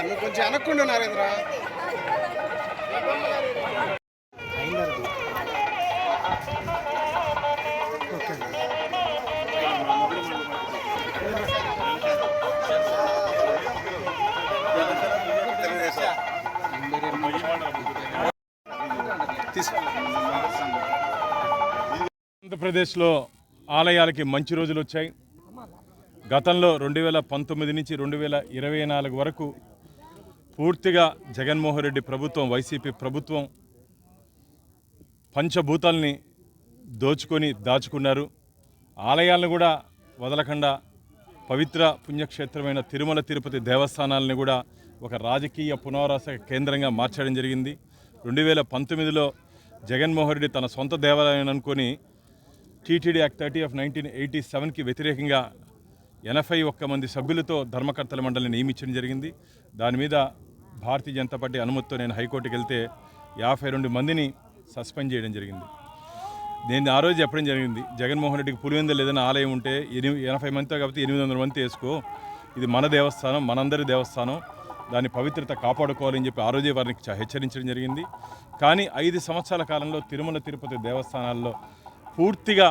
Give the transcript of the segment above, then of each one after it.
నువ్వు కొంచెం వెనక్కుండు నరేంద్ర ఆంధ్రప్రదేశ్లో ఆలయాలకి మంచి రోజులు వచ్చాయి. గతంలో రెండు వేల పంతొమ్మిది నుంచి రెండు వేల ఇరవై నాలుగు వరకు పూర్తిగా జగన్మోహన్ రెడ్డి ప్రభుత్వం వైసీపీ ప్రభుత్వం పంచభూతాల్ని దోచుకొని దాచుకున్నారు. ఆలయాలను కూడా వదలకుండా పవిత్ర పుణ్యక్షేత్రమైన తిరుమల తిరుపతి దేవస్థానాలను కూడా ఒక రాజకీయ పునరాస కేంద్రంగా మార్చడం జరిగింది. రెండు వేల పంతొమ్మిదిలో జగన్మోహన్ రెడ్డి తన సొంత దేవాలయం అనుకొని TTD act thirty of nineteen eighty సెవెన్కి వ్యతిరేకంగా ఎనభై ఒక్క మంది సభ్యులతో ధర్మకర్తల మండలిని నియమించడం జరిగింది. దాని మీద భారతీయ జనతా పార్టీ అనుమతితో నేను హైకోర్టుకి వెళ్తే యాభై రెండు మందిని సస్పెండ్ చేయడం జరిగింది. నేను ఆ రోజు చెప్పడం జరిగింది. జగన్మోహన్ రెడ్డికి పులివెందులు ఏదైనా ఆలయం ఉంటే ఎనిమిది ఎనభై మందితో కాబట్టి ఎనిమిది వందల మంది వేసుకో. ఇది మన దేవస్థానం మనందరి దేవస్థానం. దాని పవిత్రత కాపాడుకోవాలని చెప్పి ఆ రోజే వారిని హెచ్చరించడం జరిగింది. కానీ ఐదు సంవత్సరాల కాలంలో తిరుమల తిరుపతి దేవస్థానాల్లో పూర్తిగా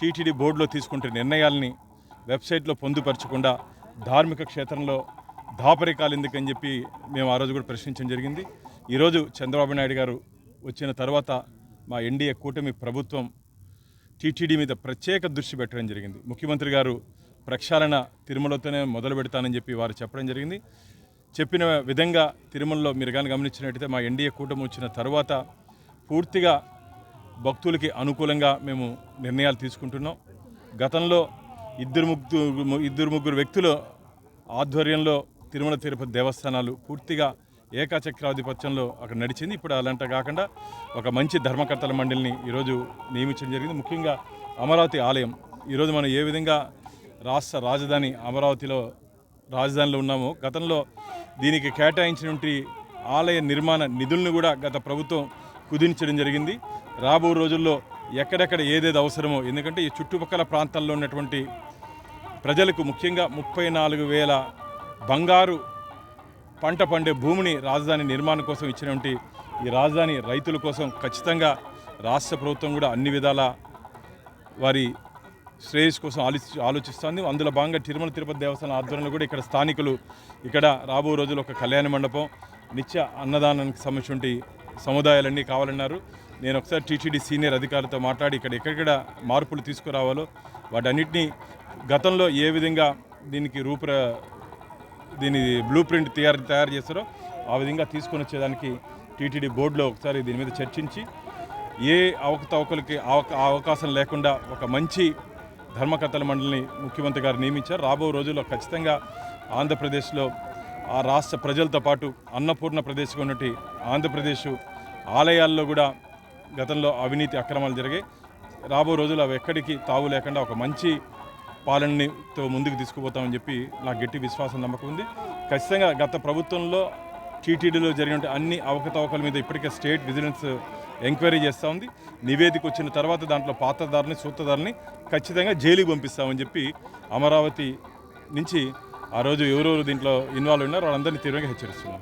టీటీడీ బోర్డులో తీసుకుంటే నిర్ణయాల్ని వెబ్సైట్లో పొందుపరచకుండా ధార్మిక క్షేత్రంలో దాపరికాలు ఎందుకని చెప్పి మేము ఆ రోజు కూడా ప్రశ్నించడం జరిగింది. ఈరోజు చంద్రబాబు నాయుడు గారు వచ్చిన తర్వాత మా ఎన్డీఏ కూటమి ప్రభుత్వం టీటీడీ మీద ప్రత్యేక దృష్టి పెట్టడం జరిగింది. ముఖ్యమంత్రి గారు ప్రక్షాళన తిరుమలతోనే మొదలు పెడతానని చెప్పి వారు చెప్పడం జరిగింది. చెప్పిన విధంగా తిరుమలలో మీరు కానీ గమనించినట్టయితే మా ఎన్డీఏ కూటమి వచ్చిన తర్వాత పూర్తిగా భక్తులకి అనుకూలంగా మేము నిర్ణయాలు తీసుకుంటున్నాం. గతంలో ఇద్దరు ముగ్గురు ఇద్దరు ముగ్గురు వ్యక్తుల ఆధ్వర్యంలో తిరుమల తిరుపతి దేవస్థానాలు పూర్తిగా ఏకచక్రాధిపత్యంలో అక్కడ నడిచింది. ఇప్పుడు అలాంటి కాకుండా ఒక మంచి ధర్మకర్తల మండలిని ఈరోజు నియమించడం జరిగింది. ముఖ్యంగా అమరావతి ఆలయం. ఈరోజు మనం ఏ విధంగా రాష్ట్ర రాజధాని అమరావతిలో రాజధానిలో ఉన్నామో గతంలో దీనికి కేటాయించినటువంటి ఆలయ నిర్మాణ నిధులను కూడా గత ప్రభుత్వం కుదించడం జరిగింది. రాబో రోజుల్లో ఎక్కడెక్కడ ఏదేది అవసరమో ఎందుకంటే ఈ చుట్టుపక్కల ప్రాంతాల్లో ఉన్నటువంటి ప్రజలకు ముఖ్యంగా ముప్పై నాలుగు వేల బంగారు పంట పండే భూమిని రాజధాని నిర్మాణం కోసం ఇచ్చినటువంటి ఈ రాజధాని రైతుల కోసం ఖచ్చితంగా రాష్ట్ర ప్రభుత్వం కూడా అన్ని విధాల వారి శ్రేయస్ కోసం ఆలోచి ఆలోచిస్తుంది. అందులో భాగంగా తిరుమల తిరుపతి దేవస్థానం ఆధ్వర్యంలో కూడా ఇక్కడ స్థానికులు ఇక్కడ రాబో రోజులు ఒక కళ్యాణ మండపం నిత్య అన్నదానానికి సంబంధించి సముదాయాలన్నీ కావాలన్నారు. నేను ఒకసారి టీటీడీ సీనియర్ అధికారులతో మాట్లాడి ఇక్కడ ఎక్కడెక్కడ మార్పులు తీసుకురావాలో వాటన్నిటినీ గతంలో ఏ విధంగా దీనికి రూపుర దీని బ్లూ ప్రింట్ తయారు తయారు చేస్తారో ఆ విధంగా తీసుకొని వచ్చేదానికి టీటీడీ బోర్డులో ఒకసారి దీని మీద చర్చించి ఏ అవకతవకలకి అవకాశం లేకుండా ఒక మంచి ధర్మకర్తల మండలిని ముఖ్యమంత్రి గారు నియమించారు. రాబో రోజుల్లో ఖచ్చితంగా ఆంధ్రప్రదేశ్లో ఆ రాష్ట్ర ప్రజలతో పాటు అన్నపూర్ణ ప్రదేశ్గా ఉన్నటి ఆంధ్రప్రదేశ్ ఆలయాల్లో కూడా గతంలో అవినీతి అక్రమాలు జరిగాయి. రాబో రోజులు అవి ఎక్కడికి తావు లేకుండా ఒక మంచి పాలనతో ముందుకు తీసుకుపోతామని చెప్పి నాకు గట్టి విశ్వాసం నమ్మకం ఉంది. ఖచ్చితంగా గత ప్రభుత్వంలో టీటీడీలో జరిగిన అన్ని అవకతవకల మీద ఇప్పటికే స్టేట్ విజిలెన్స్ ఎంక్వైరీ చేస్తూ ఉంది. నివేదిక వచ్చిన తర్వాత దాంట్లో పాత్రదారుని సూత్రధారిని ఖచ్చితంగా జైలుకి పంపిస్తామని చెప్పి అమరావతి నుంచి ఆ రోజు ఎవరెవరు దీంట్లో ఇన్వాల్వ్ ఉన్నారో వాళ్ళందరినీ తీవ్రంగా హెచ్చరిస్తున్నాం.